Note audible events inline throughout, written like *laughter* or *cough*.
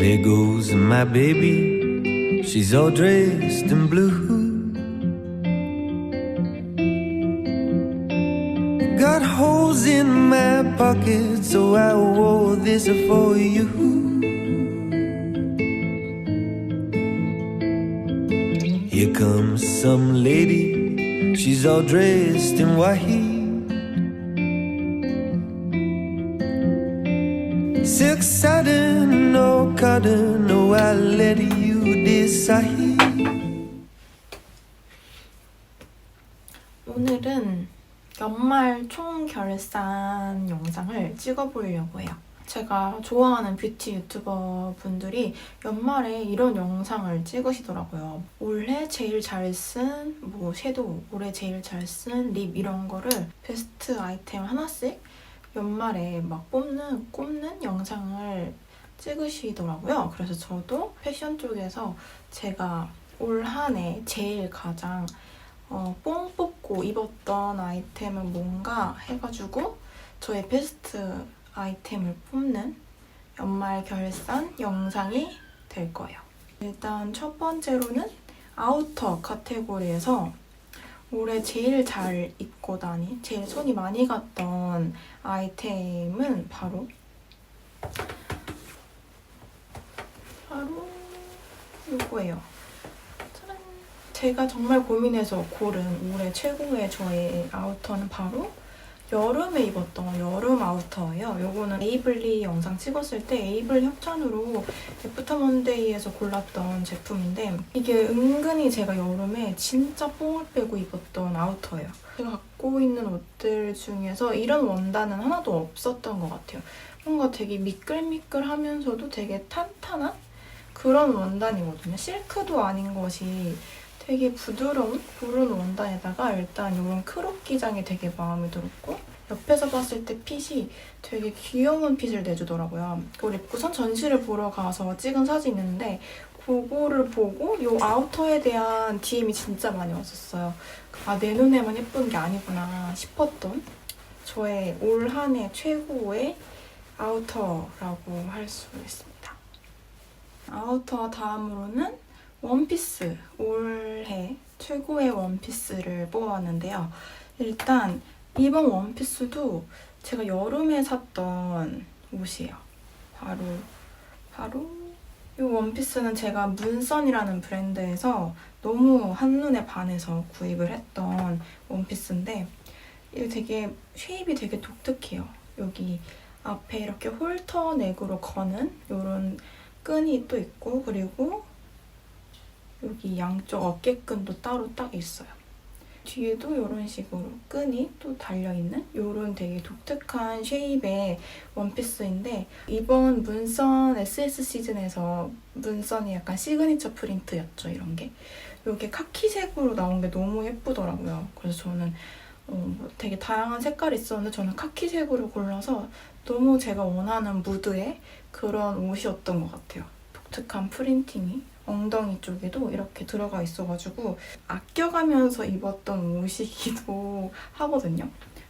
There goes my baby. She's all dressed in blue. Got holes in my pocket, so I wore this for you. Here comes some lady, she's all dressed in white. Silk satin, cotton, no, I'll let you decide. 오늘은 연말 총결산 영상을 찍어보려고 해요. 제가 좋아하는 뷰티 유튜버 분들이 연말에 이런 영상을 찍으시더라고요. 올해 제일 잘 쓴 뭐 섀도우, 올해 제일 잘 쓴 립 이런 거를 베스트 아이템 하나씩 연말에 막 뽑는, 꼽는 영상을 찍으시더라고요. 그래서 저도 패션 쪽에서 제가 올 한 해 제일 가장 어, 뽕 뽑고 입었던 아이템은 뭔가 해가지고 저의 베스트 아이템을 뽑는 연말 결산 영상이 될 거예요. 일단 첫 번째로는 아우터 카테고리에서 올해 제일 잘 입고 다니, 제일 손이 많이 갔던 아이템은 바로 바로 이거예요. 짜란. 제가 정말 고민해서 고른 올해 최고의 저의 아우터는 바로 여름에 입었던 여름 아우터예요. 요거는 에이블리 영상 찍었을 때 에이블 협찬으로 애프터 먼데이에서 골랐던 제품인데 이게 은근히 제가 여름에 진짜 뽕을 빼고 입었던 아우터예요. 제가 갖고 있는 옷들 중에서 이런 원단은 하나도 없었던 것 같아요. 뭔가 되게 미끌미끌하면서도 되게 탄탄한 그런 원단이거든요. 실크도 아닌 것이 되게 부드러운 그런 원단에다가 일단 이런 크롭 기장이 되게 마음에 들었고 옆에서 봤을 때 핏이 되게 귀여운 핏을 내주더라고요. 그걸 입고선 전시를 보러 가서 찍은 사진인데 그거를 보고 이 아우터에 대한 DM이 진짜 많이 왔었어요. 아, 내 눈에만 예쁜 게 아니구나 싶었던 저의 올 한 해 최고의 아우터라고 할 수 있습니다. 아우터 다음으로는 원피스 올해 최고의 원피스를 뽑아왔는데요. 일단 이번 원피스도 제가 여름에 샀던 옷이에요. 바로 바로 이 원피스는 제가 문선이라는 브랜드에서 너무 한눈에 반해서 구입을 했던 원피스인데 이게 되게 쉐입이 되게 독특해요. 여기 앞에 이렇게 홀터 넥으로 거는 이런 끈이 또 있고 그리고 여기 양쪽 어깨끈도 따로 딱 있어요. 뒤에도 이런 식으로 끈이 또 달려있는 이런 되게 독특한 쉐입의 원피스인데 이번 문선 SS 시즌에서 문선이 약간 시그니처 프린트였죠 이런 게 이게 카키색으로 나온 게 너무 예쁘더라고요 그래서 저는 어, 뭐 되게 다양한 색깔이 있었는데 저는 카키색으로 골라서 너무 제가 원하는 무드의 그런 옷이었던 것 같아요 독특한 프린팅이 엉덩이 쪽에도 이렇게 들어가 있어가지고 아껴가면서 입었던 옷이기도 *laughs* 하거든요.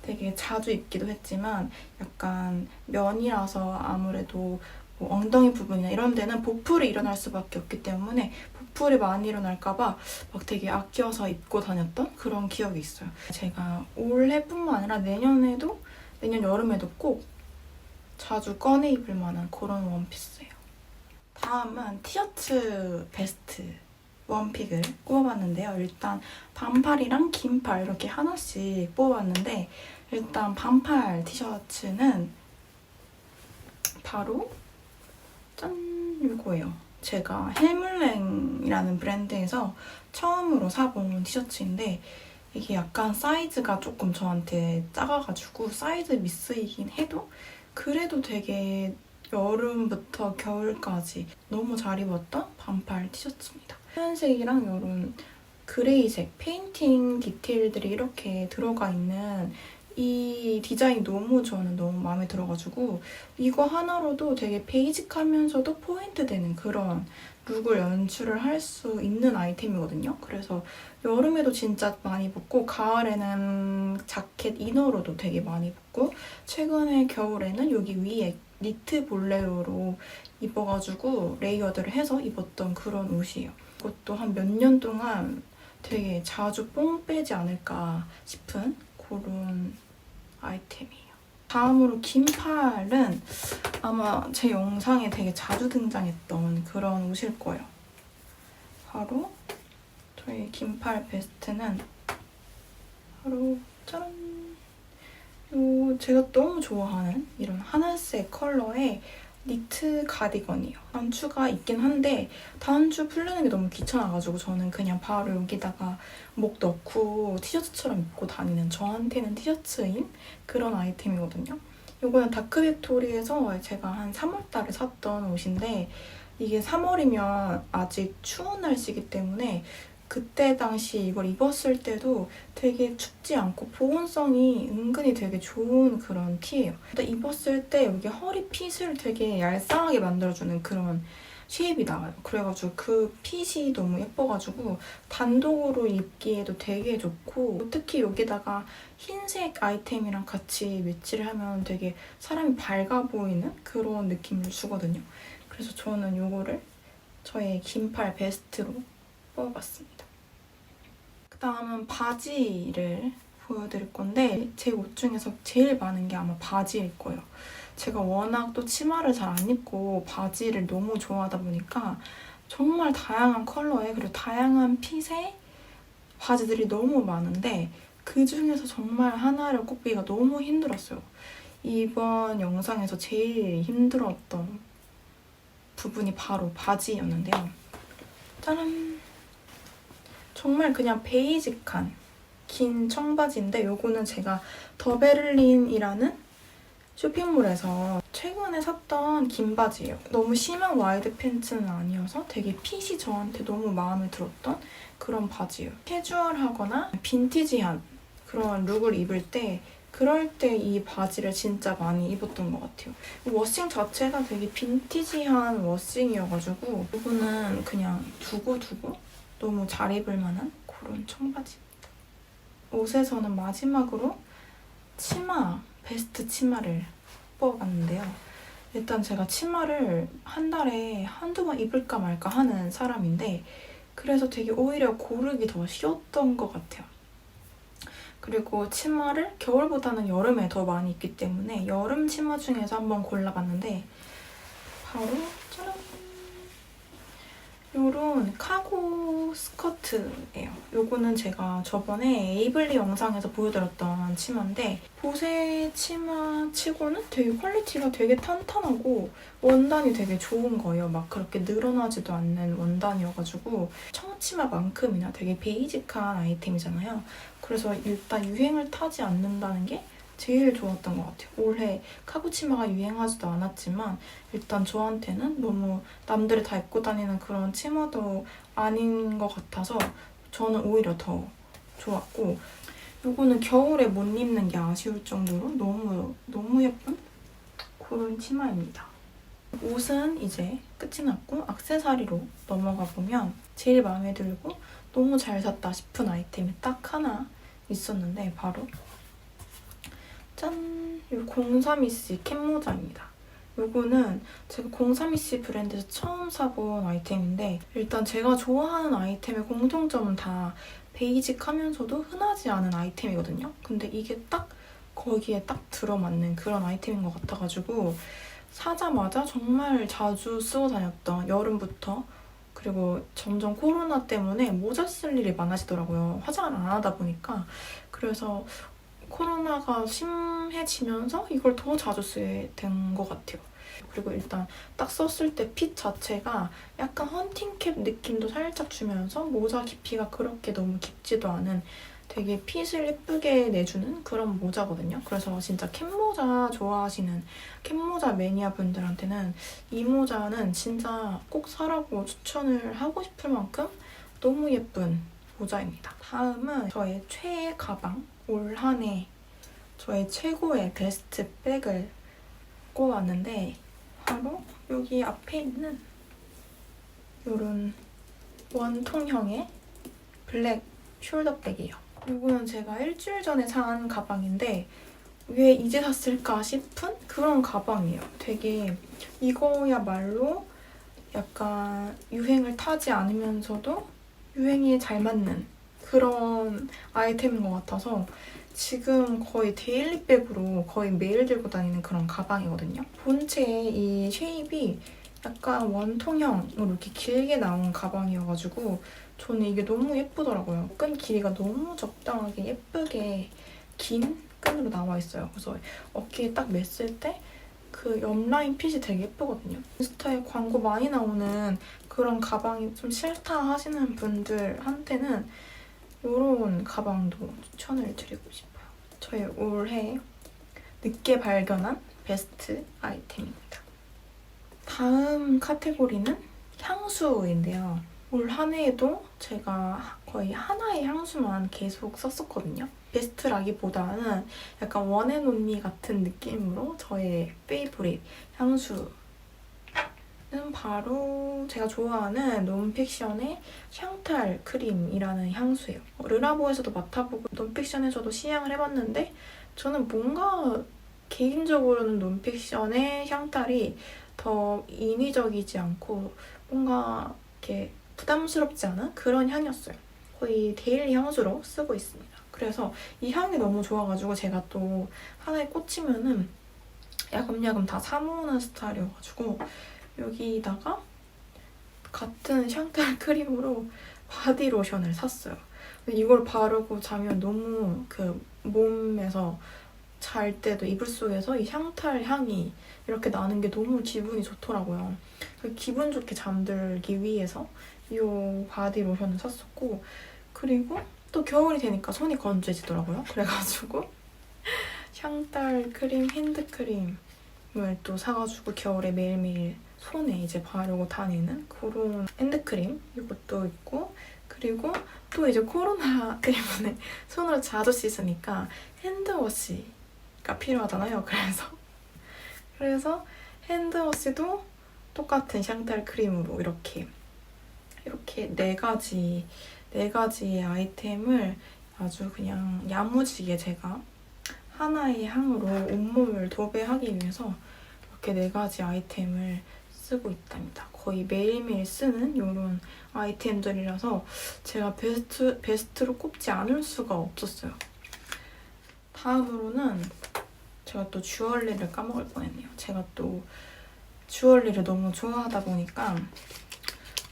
되게 자주 입기도 했지만 약간 면이라서 아무래도 뭐 엉덩이 부분이나 이런 데는 보풀이 일어날 수밖에 없기 때문에 보풀이 많이 일어날까봐 막 되게 아껴서 입고 다녔던 그런 기억이 있어요. 제가 올해뿐만 아니라 내년에도 내년 여름에도 꼭 자주 꺼내 입을 만한 그런 원피스예요. 다음은 티셔츠 베스트 원픽을 꼽아봤는데요. 일단 반팔이랑 긴팔 이렇게 하나씩 뽑아봤는데 일단 반팔 티셔츠는 바로 짠 이거예요. 제가 헬물랭이라는 브랜드에서 처음으로 사본 티셔츠인데 이게 약간 사이즈가 조금 저한테 작아가지고 사이즈 미스이긴 해도 그래도 되게 여름부터 겨울까지 너무 잘 입었던 반팔 티셔츠입니다. 하얀색이랑 이런 그레이색 페인팅 디테일들이 이렇게 들어가 있는 이 디자인이 너무 저는 너무 마음에 들어가지고 이거 하나로도 되게 베이직하면서도 포인트 되는 그런 룩을 연출을 할 수 있는 아이템이거든요. 그래서 여름에도 진짜 많이 입고 가을에는 자켓 이너로도 되게 많이 입고 최근에 겨울에는 여기 위에 니트 볼레로로 입어가지고 레이어드를 해서 입었던 그런 옷이에요. 이것도 한 몇 년 동안 되게 자주 뽕 빼지 않을까 싶은 그런 아이템이에요. 다음으로 긴팔은 아마 제 영상에 되게 자주 등장했던 그런 옷일 거예요. 바로 저희 긴팔 베스트는 바로 짠! 요 제가 너무 좋아하는 이런 하늘색 컬러의 니트 가디건이에요. 단추가 있긴 한데 단추 풀려는 게 너무 귀찮아가지고 저는 그냥 바로 여기다가 목 넣고 티셔츠처럼 입고 다니는 저한테는 티셔츠인 그런 아이템이거든요. 이거는 다크빅토리에서 제가 한 3월달에 샀던 옷인데 이게 3월이면 아직 추운 날씨이기 때문에 그때 당시 이걸 입었을 때도 되게 춥지 않고 보온성이 은근히 되게 좋은 그런 티예요. 일단 입었을 때 여기 허리 핏을 되게 얄쌍하게 만들어주는 그런 쉐입이 나와요. 그래가지고 그 핏이 너무 예뻐가지고 단독으로 입기에도 되게 좋고 특히 여기다가 흰색 아이템이랑 같이 매치를 하면 되게 사람이 밝아 보이는 그런 느낌을 주거든요. 그래서 저는 이거를 저의 긴팔 베스트로 뽑아봤습니다. 그 다음은 바지를 보여드릴 건데 제 옷 중에서 제일 많은 게 아마 바지일 거예요. 제가 워낙 또 치마를 잘 안 입고 바지를 너무 좋아하다 보니까 정말 다양한 컬러에 그리고 다양한 핏의 바지들이 너무 많은데 그 중에서 정말 하나를 꼽기가 너무 힘들었어요. 이번 영상에서 제일 힘들었던 부분이 바로 바지였는데요. 짜란! 정말 그냥 베이직한 긴 청바지인데 요거는 제가 더 베를린이라는 쇼핑몰에서 최근에 샀던 긴 바지예요. 너무 심한 와이드 팬츠는 아니어서 되게 핏이 저한테 너무 마음에 들었던 그런 바지예요. 캐주얼하거나 빈티지한 그런 룩을 입을 때 그럴 때 이 바지를 진짜 많이 입었던 것 같아요. 워싱 자체가 되게 빈티지한 워싱이어가지고 이거는 그냥 두고두고 너무 잘 입을 만한 그런 청바지입니다. 옷에서는 마지막으로 치마, 베스트 치마를 뽑아봤는데요. 일단 제가 치마를 한 달에 한두 번 입을까 말까 하는 사람인데 그래서 되게 오히려 고르기 더 쉬웠던 것 같아요. 그리고 치마를 겨울보다는 여름에 더 많이 입기 때문에 여름 치마 중에서 한번 골라봤는데 바로 짜란! 요런 카고 스커트예요. 요거는 제가 저번에 에이블리 영상에서 보여드렸던 치마인데 보세 치마 치고는 되게 퀄리티가 되게 탄탄하고 원단이 되게 좋은 거예요. 막 그렇게 늘어나지도 않는 원단이어가지고 청치마만큼이나 되게 베이직한 아이템이잖아요. 그래서 일단 유행을 타지 않는다는 게 제일 좋았던 것 같아요. 올해 카고치마가 유행하지도 않았지만 일단 저한테는 너무 남들이 다 입고 다니는 그런 치마도 아닌 것 같아서 저는 오히려 더 좋았고 요거는 겨울에 못 입는 게 아쉬울 정도로 너무 너무 예쁜 그런 치마입니다. 옷은 이제 끝이 났고 악세사리로 넘어가 보면 제일 마음에 들고 너무 잘 샀다 싶은 아이템이 딱 하나 있었는데 바로 짠! 이 032C 캡모자입니다. 요거는 제가 032C 브랜드에서 처음 사본 아이템인데 일단 제가 좋아하는 아이템의 공통점은 다 베이직하면서도 흔하지 않은 아이템이거든요. 근데 이게 딱 거기에 딱 들어맞는 그런 아이템인 것 같아가지고 사자마자 정말 자주 쓰고 다녔던 여름부터 그리고 점점 코로나 때문에 모자 쓸 일이 많아지더라고요. 화장을 안 하다 보니까. 그래서 코로나가 심해지면서 이걸 더 자주 쓰게 된 것 같아요. 그리고 일단 딱 썼을 때 핏 자체가 약간 헌팅캡 느낌도 살짝 주면서 모자 깊이가 그렇게 너무 깊지도 않은 되게 핏을 예쁘게 내주는 그런 모자거든요. 그래서 진짜 캡모자 좋아하시는 캡모자 매니아 분들한테는 이 모자는 진짜 꼭 사라고 추천을 하고 싶을 만큼 너무 예쁜 모자입니다. 다음은 저의 최애 가방 올 한 해 저의 최고의 베스트 백을 꼽았는데 바로 여기 앞에 있는 이런 원통형의 블랙 숄더백이에요. 이거는 제가 일주일 전에 산 가방인데 왜 이제 샀을까 싶은 그런 가방이에요. 되게 이거야말로 약간 유행을 타지 않으면서도 유행에 잘 맞는 그런 아이템인 것 같아서 지금 거의 데일리백으로 거의 매일 들고 다니는 그런 가방이거든요. 본체의 이 쉐입이 약간 원통형으로 이렇게 길게 나온 가방이어가지고 저는 이게 너무 예쁘더라고요. 끈 길이가 너무 적당하게 예쁘게 긴 끈으로 나와 있어요. 그래서 어깨에 딱 맸을 때 그 옆라인 핏이 되게 예쁘거든요. 인스타에 광고 많이 나오는 그런 가방이 좀 싫다 하시는 분들한테는 이런 가방도 추천을 드리고 싶어요. 저의 올해 늦게 발견한 베스트 아이템입니다. 다음 카테고리는 향수인데요. 올 한 해에도 제가 거의 하나의 향수만 계속 썼었거든요. 베스트라기보다는 약간 원앤온리 같은 느낌으로 저의 페이보릿 향수 는 바로 제가 좋아하는 논픽션의 샹탈 크림이라는 향수예요. 르라보에서도 맡아보고 논픽션에서도 시향을 해봤는데 저는 뭔가 개인적으로는 논픽션의 샹탈이 더 인위적이지 않고 뭔가 이렇게 부담스럽지 않은 그런 향이었어요. 거의 데일리 향수로 쓰고 있습니다. 그래서 이 향이 너무 좋아가지고 제가 또 하나에 꽂히면은 야금야금 다 사모으는 스타일이어가지고 여기다가 같은 샹탈 크림으로 바디 로션을 샀어요. 이걸 바르고 자면 너무 그 몸에서 잘 때도 이불 속에서 이 샹탈 향이 이렇게 나는 게 너무 기분이 좋더라고요. 그 기분 좋게 잠들기 위해서 이 바디 로션을 샀었고 그리고 또 겨울이 되니까 손이 건조해지더라고요. *laughs* 그래가지고 샹탈 크림, 핸드 크림을 또 사가지고 겨울에 매일매일 손에 이제 바르고 다니는 그런 핸드크림 이것도 있고 그리고 또 이제 코로나 *laughs* 때문에 손으로 자주 씻으니까 핸드워시가 필요하잖아요. 그래서 그래서 핸드워시도 똑같은 샹탈 크림으로 이렇게 이렇게 네 가지 네 가지의 아이템을 아주 그냥 야무지게 제가 하나의 향으로 온몸을 도배하기 위해서 이렇게 네 가지 아이템을 쓰고 있답니다. 거의 매일매일 쓰는 이런 아이템들이라서 제가 베스트, 베스트로 꼽지 않을 수가 없었어요. 다음으로는 제가 또 주얼리를 까먹을 뻔했네요. 제가 또 주얼리를 너무 좋아하다 보니까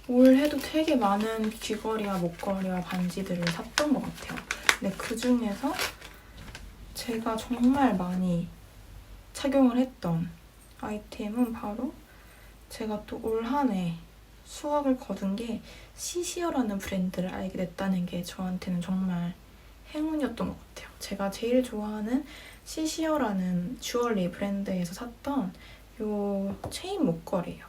올해도 되게 많은 귀걸이와 목걸이와 반지들을 샀던 것 같아요. 근데 그 중에서 제가 정말 많이 착용을 했던 아이템은 바로 제가 또 올 한 해 수확을 거둔 게 시시어라는 브랜드를 알게 됐다는 게 저한테는 정말 행운이었던 것 같아요. 제가 제일 좋아하는 시시어라는 주얼리 브랜드에서 샀던 요 체인 목걸이에요.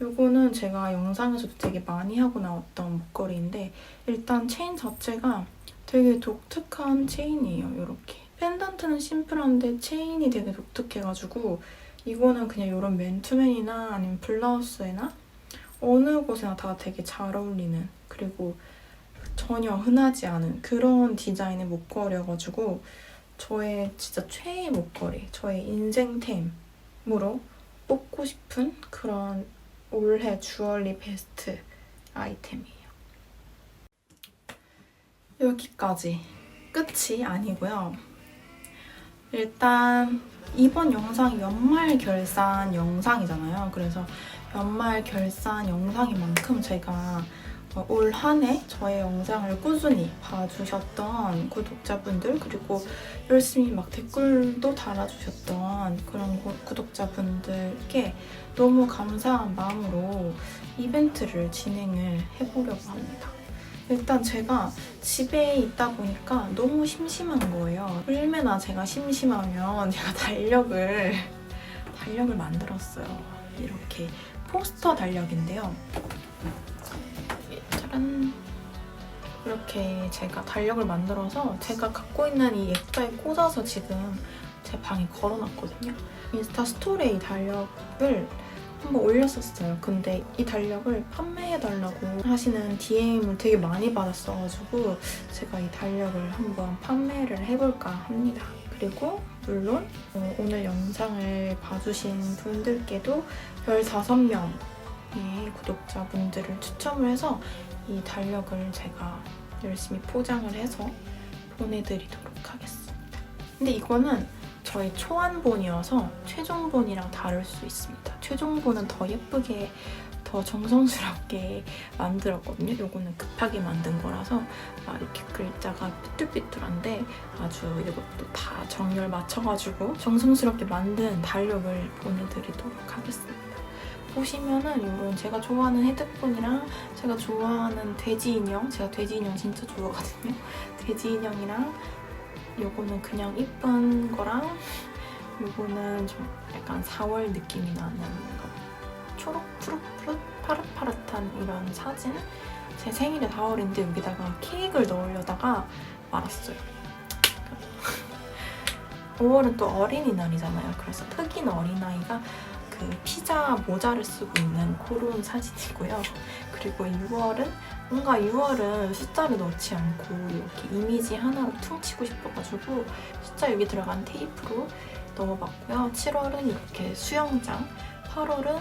요거는 제가 영상에서도 되게 많이 하고 나왔던 목걸이인데 일단 체인 자체가 되게 독특한 체인이에요. 이렇게 펜던트는 심플한데 체인이 되게 독특해가지고 이거는 그냥 이런 맨투맨이나 아니면 블라우스에나 어느 곳에나 다 되게 잘 어울리는 그리고 전혀 흔하지 않은 그런 디자인의 목걸이여가지고 저의 진짜 최애 목걸이, 저의 인생템으로 뽑고 싶은 그런 올해 주얼리 베스트 아이템이에요. 여기까지 끝이 아니고요. 일단 이번 영상이 연말 결산 영상이잖아요. 그래서 연말 결산 영상인 만큼 제가 어, 올한 해 저의 영상을 꾸준히 봐주셨던 구독자분들 그리고 열심히 막 댓글도 달아주셨던 그런 구, 구독자분들께 너무 감사한 마음으로 이벤트를 진행을 해보려고 합니다. 일단 제가 집에 있다 보니까 너무 심심한 거예요. 얼마나 제가 심심하면 제가 달력을 달력을 만들었어요. 이렇게 포스터 달력인데요. 짜란 이렇게 제가 달력을 만들어서 제가 갖고 있는 이 액자에 꽂아서 지금 제 방에 걸어놨거든요. 인스타 스토리에 이 달력을 한번 올렸었어요. 근데 이 달력을 판매해달라고 하시는 DM을 되게 많이 받았어가지고 제가 이 달력을 한번 판매를 해볼까 합니다. 그리고 물론 어, 오늘 영상을 봐주신 분들께도 15명의 구독자분들을 추첨을 해서 이 달력을 제가 열심히 포장을 해서 보내드리도록 하겠습니다. 근데 이거는 저희 초안본이어서 최종본이랑 다를 수 있습니다. 최종본은 더 예쁘게 더 정성스럽게 만들었거든요. 요거는 급하게 만든 거라서 막 이렇게 글자가 삐뚤삐뚤한데 아주 이것도 다 정렬 맞춰가지고 정성스럽게 만든 달력을 보내드리도록 하겠습니다. 보시면은 이런 제가 좋아하는 헤드폰이랑 제가 좋아하는 돼지 인형, 제가 돼지 인형 진짜 좋아하거든요. 돼지 인형이랑 요거는 그냥 이쁜 거랑 요거는 좀 약간 4월 느낌이 나는 거. 초록 푸릇 푸릇 파릇파릇한 이런 사진. 제 생일이 4월인데 여기다가 케이크를 넣으려다가 말았어요. 5월은 또 어린이날이잖아요. 그래서 흑인 어린아이가 그 피자 모자를 쓰고 있는 그런 사진이고요. 그리고 6월은 뭔가 6월은 숫자를 넣지 않고 이렇게 이미지 하나로 퉁치고 싶어가지고 숫자 여기 들어간 테이프로 넣어봤고요. 7월은 이렇게 수영장, 8월은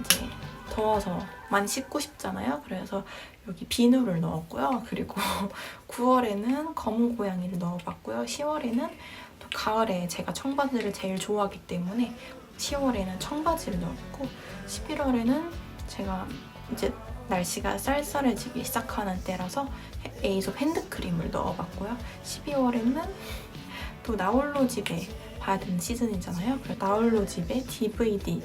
이제 더워서 많이 씻고 싶잖아요. 그래서 여기 비누를 넣었고요. 그리고 *laughs* 9월에는 검은 고양이를 넣어봤고요. 10월에는 또 가을에 제가 청바지를 제일 좋아하기 때문에 10월에는 청바지를 넣었고 11월에는 제가 이제 날씨가 쌀쌀해지기 시작하는 때라서 에이솝 핸드크림을 넣어봤고요. 12월에는 또 나홀로 집에 봐야 되는 시즌이잖아요. 그래서 나홀로 집에 DVD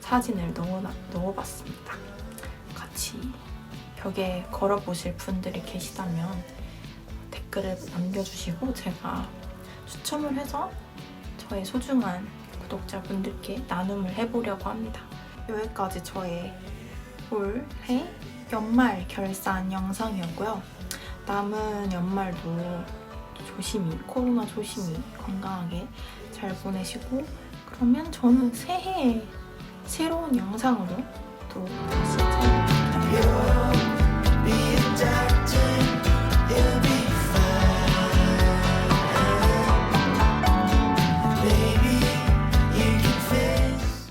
사진을 넣어, 넣어봤습니다. 같이 벽에 걸어보실 분들이 계시다면 댓글을 남겨주시고 제가 추첨을 해서 저의 소중한 구독자분들께 나눔을 해보려고 합니다. 여기까지 저의 올해 연말 결산 영상이었고요. 남은 연말도 조심히, 코로나 조심히 건강하게 잘 보내시고 그러면 저는 새해에 새로운 영상으로 또 다시 찾아뵙겠습니다.